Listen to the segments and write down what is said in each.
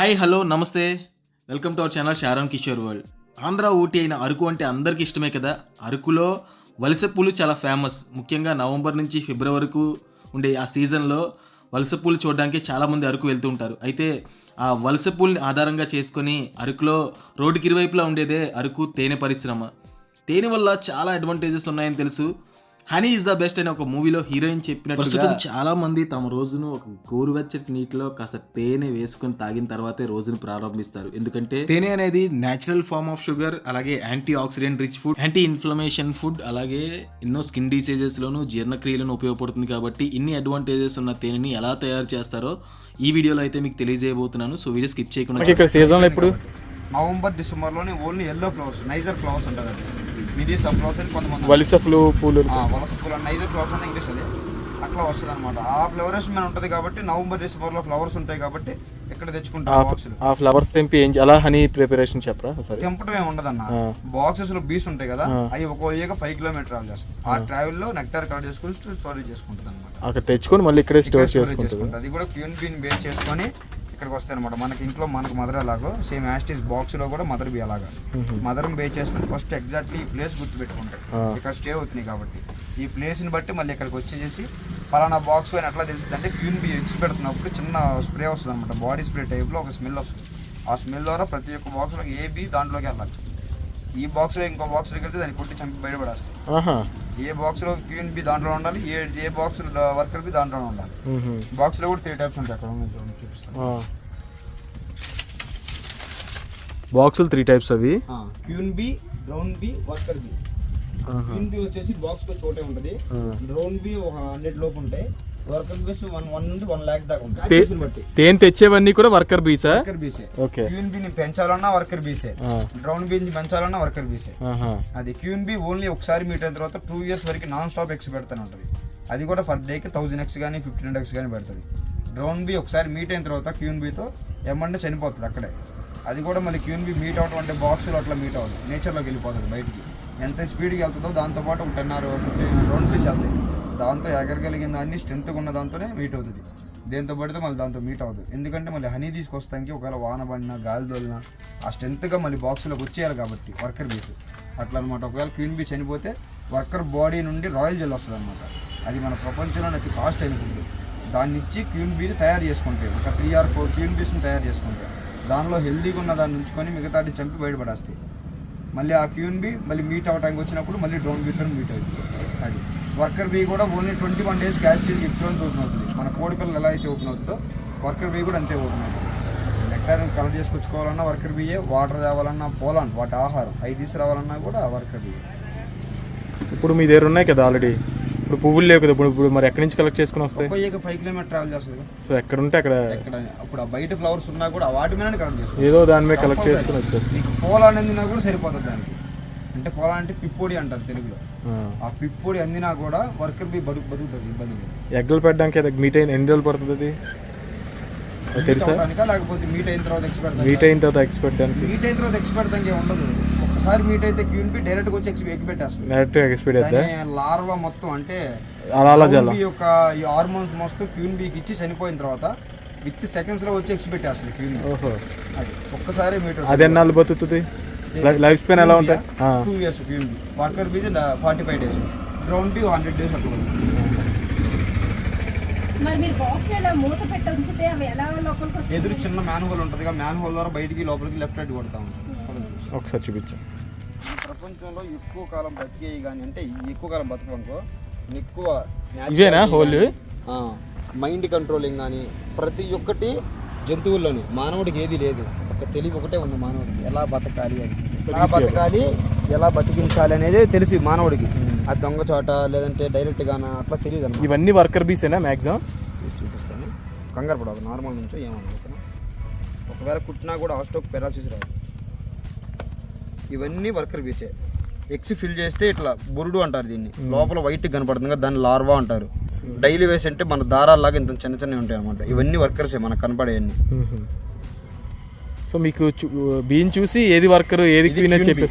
Hi hello నమస్తే. Welcome to our channel Sharon Kishore world. Andhra Ooty అయిన అరకు అంటే అందరికీ ఇష్టమే కదా? అరకులో వలస పూలు చాలా ఫేమస్ ముఖ్యంగా నవంబర్ నుంచి ఫిబ్రవరి వరకు ఉండే ఆ సీజన్లో వలస పూలు చూడడానికి చాలామంది అరకు వెళ్తూ ఉంటారు. అయితే ఆ వలస పూల్ని ఆధారంగా చేసుకొని అరకులో రోడ్డుకి ఇరువైపులా ఉండేదే అరకు తేనె పరిశ్రమ. తేనె వల్ల చాలా అడ్వాంటేజెస్ ఉన్నాయని తెలుసు. హనీ ఇస్ ద బెస్ట్ అని ఒక మూవీలో హీరోయిన్ చెప్పినట్టు ప్రస్తుతం చాలా మంది తమ రోజును ఒక గోరువెచ్చటి నీటిలో కాస్త తేనె వేసుకొని తాగిన తర్వాతే రోజును ప్రారంభిస్తారు. ఎందుకంటే తేనె అనేది నేచురల్ ఫార్మ్ ఆఫ్ షుగర్ అలాగే antioxidant rich food anti inflammation food అలాగే ఎన్నో స్కిన్ డిసీజెస్ లోను జీర్ణక్రియలను ఉపయోగపడుతుంది కాబట్టి ఇన్ని అడ్వాంటేజెస్ ఉన్న తేనెని ఎలా తయారు చేస్తారో ఈ వీడియోలో అయితే మీకు తెలియజేయబోతున్నాను. సో వీడియో స్కిప్ చేయకుండా సీజన్లో ఇప్పుడు November డిసెంబర్లోనే only yellow flowers niger flowers ఉంటుంది ఇది కొంతమంది పూలు. వలస పూల నైజర్ ఫ్లవర్స్ అని ఇంగ్లీష్ అది. అట్లా వస్తుంది అనమాట ఆ ఫ్లవరేషన్ మీద ఉంటుంది కాబట్టి నవంబర్ డిసెంబర్లో ఫ్లవర్స్ ఉంటాయి కాబట్టి ఇక్కడ తెచ్చుకుంటాం ఆ ఫ్లవర్స్ తెంపి ఏం అలా హనీ ప్రిపరేషన్ చెప్పరా సరే తెంపటం ఏమి ఉండదన్న. ఆ. బాక్సెస్లో బీస్ ఉంటాయి కదా. అవి ఒక్కో ఏక ఫైవ్ కిలోమీటర్ ట్రావెల్ చేస్తాయి. ఆ ట్రావెల్లో నెక్టార్ కలెక్ట్ చేసుకుని స్టోరేజ్ చేసుకుంటుంది అనమాట అక్కడ తెచ్చుకొని మళ్ళీ ఇక్కడే స్టోర్ చేసుకుంటుంది. చేసుకుంటుంది. అది కూడా క్యూన్ బీన్ బేస్ చేసుకొని ఇక్కడికి వస్తాయి అనమాట మనకి ఇంట్లో మనకు మదర్ ఎలాగో సేమ్ యాస్టిస్ బాక్స్లో కూడా మదర్ బి అలాగా. మదర్ బేస్ చేసుకుని ఫస్ట్ ఎగ్జాక్ట్లీ ఈ ప్లేస్ గుర్తు పెట్టుకుంటాయి. ఇక్కడ స్టే అవుతున్నాయి కాబట్టి. ఈ ప్లేస్ని బట్టి మళ్ళీ ఇక్కడికి వచ్చేసి పలానా బాక్స్ పైన ఎట్లా తెలిసింది అంటే క్యూన్ బి ఎగ్స్ పెడుతున్నప్పుడు చిన్న స్ప్రే వస్తుంది అనమాట బాడీ స్ప్రే టైప్లో ఒక స్మెల్ వస్తుంది. ఆ స్మెల్ ద్వారా ప్రతి ఒక్క బాక్స్లో ఏ బి దాంట్లోకి వెళ్ళాలి. ఈ బాక్స్లో ఇంకో బాక్స్లోకి వెళ్తే దాన్ని కొట్టి చంపి బయటపడేస్తాయి ఆహా ఏ బాక్స్లో క్యూన్ బి దాంట్లో ఉండాలి ఏ ఏ బాక్స్ వర్కర్ బి దాంట్లో ఉండాలి. బాక్స్లో కూడా త్రీ టైప్స్ ఉంటాయి అక్కడ చూపిస్తాను. బాక్సులు త్రీ టైప్స్ అవి queen bee drone bee worker bee. Queen bee వచ్చేసి బాక్స్లో చోటే ఉంటది. డ్రోన్ బి ఒక హండ్రెడ్ లోపు ఉంటాయి వర్కర్ బీస్ వన్ వన్ నుండి వన్ లాక్ దాకా తే- బట్టి. తేనె తెచ్చేవన్నీ కూడా వర్కర్ బీసా వర్కర్ బీసే ఓకే క్యూన్ బి ని పెంచాలన్నా వర్కర్ బీసే ఆ. డ్రోన్ బి ని పెంచాలన్నా వర్కర్ బీసే ఆహా. అది క్యూన్ బి ఓన్లీ ఒకసారి మీట్ అయిన తర్వాత టూ ఇయర్స్ వరకు నాన్ స్టాప్ ఎక్స్ పెడతానే ఉంటుంది. అది కూడా ఫర్ డేకి థౌజండ్ ఎక్స్ కానీ ఫిఫ్టీన్ ఎక్స్ కానీ పెడుతుంది. డ్రోన్ బి ఒకసారి మీట్ అయిన తర్వాత క్యూన్ బితో ఎమ్మంటే చనిపోతుంది అక్కడే. అది కూడా మళ్ళీ క్యూన్ బి మీట్ అవడం అంటే బాక్సులు అట్లా మీట్ అవ్వదు. నేచర్లోకి వెళ్ళిపోతుంది బయటికి. ఎంత స్పీడ్కి వెళ్తుందో దాంతోపాటు ఒక టెన్ ఆర్ ఫిఫ్టీన్ డ్రోన్ బీస్ వెళ్తాయి. దాంతో ఎగరగలిగిన దాన్ని స్ట్రెంత్గా ఉన్న దాంతోనే మీట్ అవుతుంది. దేంతో పడితే మళ్ళీ దాంతో మీట్ అవ్వదు. ఎందుకంటే మళ్ళీ హనీ తీసుకొస్తానికి ఒకవేళ వాన పడినా గాలి తోలినా ఆ స్ట్రెంత్గా మళ్ళీ బాక్స్లోకి వచ్చేయాలి కాబట్టి వర్కర్ బీస్ అట్లా అనమాట ఒకవేళ క్వీన్ బీ చనిపోతే వర్కర్ బాడీ నుండి రాయల్ జెల్ వస్తుంది అనమాట అది మన ప్రపంచంలో అతి కాస్ట్ అయిన ఫుడ్ దాన్ని ఇచ్చి క్వీన్ బీని తయారు చేసుకుంటాయి ఒక త్రీ ఆర్ ఫోర్ క్వీన్ బీస్ని తయారు చేసుకుంటాయి దానిలో హెల్దీగా ఉన్న దాన్ని ఉంచుకొని మిగతాటి చంపి బయటపడేస్తాయి. మళ్ళీ ఆ క్యూన్ బీ మళ్ళీ మీట్ అవ్వడానికి వచ్చినప్పుడు మళ్ళీ డ్రోన్ బీతో మీట్ అవుతుంది. అది. వర్కర్ బీ కూడా only twenty one days cash చేసి ఎక్స్లోన్స్ ఓపెన్ అవుతుంది మన కోడి పిల్లలు ఎలా అయితే ఓపెన్ అవుతుందో వర్కర్ బీ కూడా అంతే ఓపెన్ అవుతుంది నెక్టార్ కలెక్ట్ చేసుకొచ్చుకోవాలన్నా వర్కర్ బీయే వాటర్ తేవాలన్నా పోలాన్ వాటి ఆహారం. అవి తీసుకురావాలన్నా కూడా వర్కర్ బీ ఇప్పుడు మీ దగ్గర ఉన్నాయి కదా ఆల్రెడీ ఇప్పుడు పువ్వులు లేవు కదా ఇప్పుడు ఇప్పుడు మరి ఎక్కడి నుంచి కలెక్ట్ చేసుకుని వస్తాయి? ఫైవ్ కిలోమీటర్ ట్రావెల్ చేస్తుంది. సో ఎక్కడ ఉంటే అక్కడ ఎక్కడ? అప్పుడు ఆ బయట ఫ్లవర్స్ ఉన్నా కూడా వాటి మీద కలెక్ట్ చేస్తుంది ఏదో దాని మీద కలెక్ట్ చేసుకుని వచ్చేస్తుంది నీకు పోలా అందినా కూడా సరిపోతుంది దానికి. అంటే పోలా అంటే పిప్పొడి అంటారు తెలుగులో. ఆ. పిప్పొడి అందినా కూడా వర్కర్ బి బతుకు బతుకుతుంది ఇబ్బంది లేదు. ఎగ్గులు పెట్టడానికి మీట్ అయిన ఎన్ని రోజులు పడుతుంది తెలుసా? లేకపోతే మీట్ అయిన తర్వాత ఎక్స్పెక్ట్ మీట్ అయిన తర్వాత ఎక్స్పెక్ట్ మీట్ అయిన తర్వాత ఎక్స్పెక్ట్ దానికి ఉండదు. ఒక్కసారి మీట్ అయితే క్యూన్ బి డైరెక్ట్ వచ్చి ఎక్స్ ఎక్కి పెట్టేస్తుంది డైరెక్ట్ ఎక్స్పెక్ట్ అయితే దాని లార్వా మొత్తం అంటే అలా అలా జల్ల. క్యూన్ బీ యొక్క ఈ హార్మోన్స్ మొత్తం క్యూన్ బీకి ఇచ్చి చనిపోయిన తర్వాత విత్ సెకండ్స్లో వచ్చి ఎక్స్ పెట్టేస్తుంది క్యూన్ ఓహో. అది ఒక్కసారి మీట్ అది ఎన్నాళ్ళు బతుకుతుంది? లైఫ్ స్పాన్ ఎలా ఉంటాయి. Two years worker బీది forty five days ground bee hundred days అట్లా ఉంటుంది. మరి మీరు బాక్స్ ఇలా మూత పెట్టి ఉంచితే అవి ఎలా లోపలికి వచ్చి ఎదురు చిన్న మ్యాన్ హోల్ ఉంటుంది మ్యాన్ హోల్ ద్వారా బయటికి లోపలికి లెఫ్ట్ రైట్ కొడతా. ఉంటాం ఒకసారి చూపించు. ప్రపంచంలో ఎక్కువ కాలం బతికేవి కానీ అంటే ఎక్కువ కాలం బతకనుకో ఎక్కువ ఇవేనా హోల్ మైండ్ కంట్రోలింగ్ కానీ ప్రతి ఒక్కటి జంతువుల్లోని మానవుడికి ఏది లేదు. ఒక తెలివి ఒకటే ఉంది మానవుడికి. ఎలా బతకాలి అని. ఎలా బతకాలి ఎలా బతికించాలి అనేది తెలిసి మానవుడికి. ఆ దొంగ చోట లేదంటే డైరెక్ట్ గానా అట్లా తెలియదు అన్నమాట ఇవన్నీ వర్కర్ బీసేనా మ్యాక్సిమం చూపిస్తాను. కంగారు పడదు నార్మల్ నుంచి ఏమన్నా ఒకవేళ కుట్టినా కూడా ఆస్టోక్ పెరాలసిస్ రాదు. ఇవన్నీ వర్కర్ బీసే ఎగ్స్ ఫిల్ చేస్తే ఇట్లా బురుడు అంటారు దీన్ని. లోపల వైట్ కనపడుతుంది కదా దాన్ని లార్వా అంటారు. డైలీ వేస్ అంటే మన దారాల్లాగా ఇంత చిన్న చిన్నవి ఉంటాయి అనమాట ఇవన్నీ వర్కర్సే మనకు కనపడేవన్నీ సో మీకు బీన్ చూసి ఏది వర్కర్ ఏది క్వీన్ అని చెప్పి.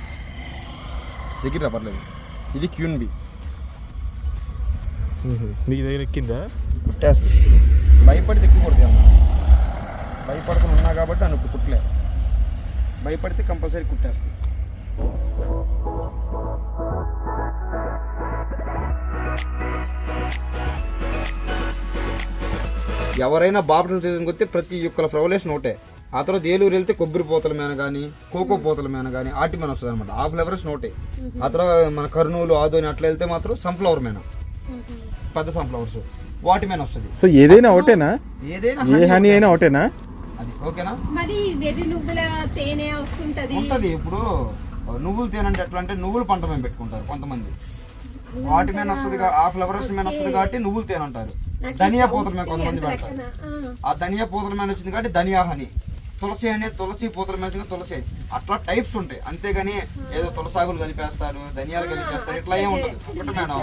దగ్గర పర్లేదు. ఇది క్యూన్ బి. మీ దగ్గర ఎక్కిందా? కుట్టేస్తుంది భయపడి తిక్కి కొడుతుంది అన్న భయపడకుండా ఉన్నా కాబట్టి నన్ను ఇప్పుడు కుట్టలే. భయపడితే కంపల్సరీ కుట్టేస్తాయి ఎవరైనా బాపట్ల సీజన్కి వస్తే ప్రతి ఒక్కల ఫ్లవరేషన్ ఒకటే. ఆ తర్వాత ఏలూరు వెళ్తే కొబ్బరి పూతల మీద కానీ కోకో పూతల మీద కానీ ఆటి మీద వస్తుంది అనమాట ఆ ఫ్లవర్స్ ఒకటే. ఆ తర్వాత మన కర్నూలు ఆదోని అట్లా వెళ్తే మాత్రం సన్ఫ్లవర్ మీద పెద్ద సన్ఫ్లవర్స్. వాటి మీద వస్తుంది. సో ఏదైనా ఒకటేనా? ఏదైనా ఏ హనీ అయినా ఒకటేనా? అది ఓకేనా? మరి వెర్రి నువ్వుల తేనె వస్తుంటది. ఉంటది. ఇప్పుడు నువ్వులు తినంటే ఎట్లా అంటే నువ్వులు పంట మీద పెట్టుకుంటారు కొంతమంది. వాటి మీద వస్తుంది కా- ఆ ఫ్లవర్స్ మీద వస్తుంది కాబట్టి నువ్వులు తేనంటారు నాకు ధనియా పూతల మీద కొంతమంది పెడతారు? ఆ. ధనియా పూతల మీద వచ్చింది కాబట్టి ధనియా హని. తులసి అనేది తులసి పూతల మీద తులసి. అట్లా టైప్స్ ఉంటాయి. అంతేగాని ఏదో తులసాగులు కలిపేస్తారు ధనియాలు కలిపేస్తారు ఇట్లా ఏం ఉండదు. ఒకటి మేడం.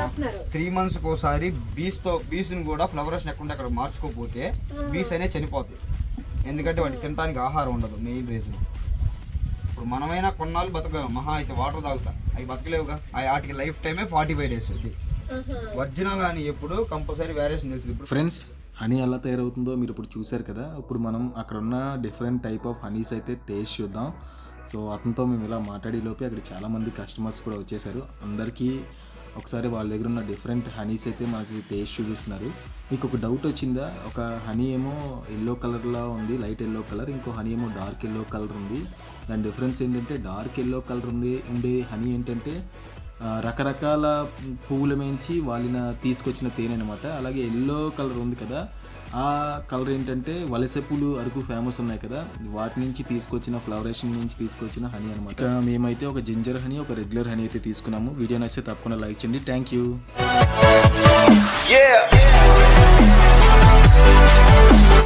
త్రీ మంత్స్ ఒకసారి బీస్తో బీస్ని కూడా ఫ్లవరేషన్ ఎక్కడ అక్కడ మార్చుకోకపోతే బీస్ అనేది చనిపోతాయి. ఎందుకంటే వాటి తినడానికి ఆహారం ఉండదు మెయిన్ రీజన్ ఇప్పుడు మనమైనా కొన్నాళ్ళు బతకలేము మహా అయితే వాటర్ తాగుతా. అవి బతకలేవుగా. ఆ వాటికి లైఫ్ టైమే ఫార్టీ ఫైవ్ డేస్ ఇది ఆహా. ఒరిజినల్ అని ఎప్పుడు కంపల్సరీ వేరియేషన్ తెలుస్తుంది ఇప్పుడు ఫ్రెండ్స్ హనీ ఎలా తయారవుతుందో మీరు ఇప్పుడు చూశారు కదా? ఇప్పుడు మనం అక్కడ ఉన్న డిఫరెంట్ టైప్ ఆఫ్ హనీస్ అయితే టేస్ట్ చూద్దాం. సో అతనితో మేము ఇలా మాట్లాడే లోపే అక్కడ చాలామంది కస్టమర్స్ కూడా వచ్చేసారు. అందరికీ ఒకసారి వాళ్ళ దగ్గర ఉన్న డిఫరెంట్ హనీస్ అయితే మనకి టేస్ట్ చూపిస్తున్నారు. మీకు ఒక డౌట్ వచ్చిందా? ఒక హనీ ఏమో ఎల్లో కలర్లో ఉంది లైట్ ఎల్లో కలర్ ఇంకో హనీ ఏమో డార్క్ ఎల్లో కలర్ ఉంది. దాని డిఫరెన్స్ ఏంటంటే డార్క్ ఎల్లో కలర్ ఉంది ఉండే హనీ ఏంటంటే రకరకాల పువ్వుల మించి వాళ్ళని తీసుకొచ్చిన తేనె అనమాట అలాగే ఎల్లో కలర్ ఉంది కదా ఆ కలర్ ఏంటంటే వలస పూలు అరకు ఫేమస్ ఉన్నాయి కదా వాటి నుంచి తీసుకొచ్చిన ఫ్లవరేషన్ నుంచి తీసుకొచ్చిన హనీ అనమాట ఇక మేమైతే ఒక జింజర్ హనీ ఒక రెగ్యులర్ హనీ అయితే తీసుకున్నాము. వీడియో నచ్చితే తప్పకుండా లైక్ చేయండి. Thank you. Yeah.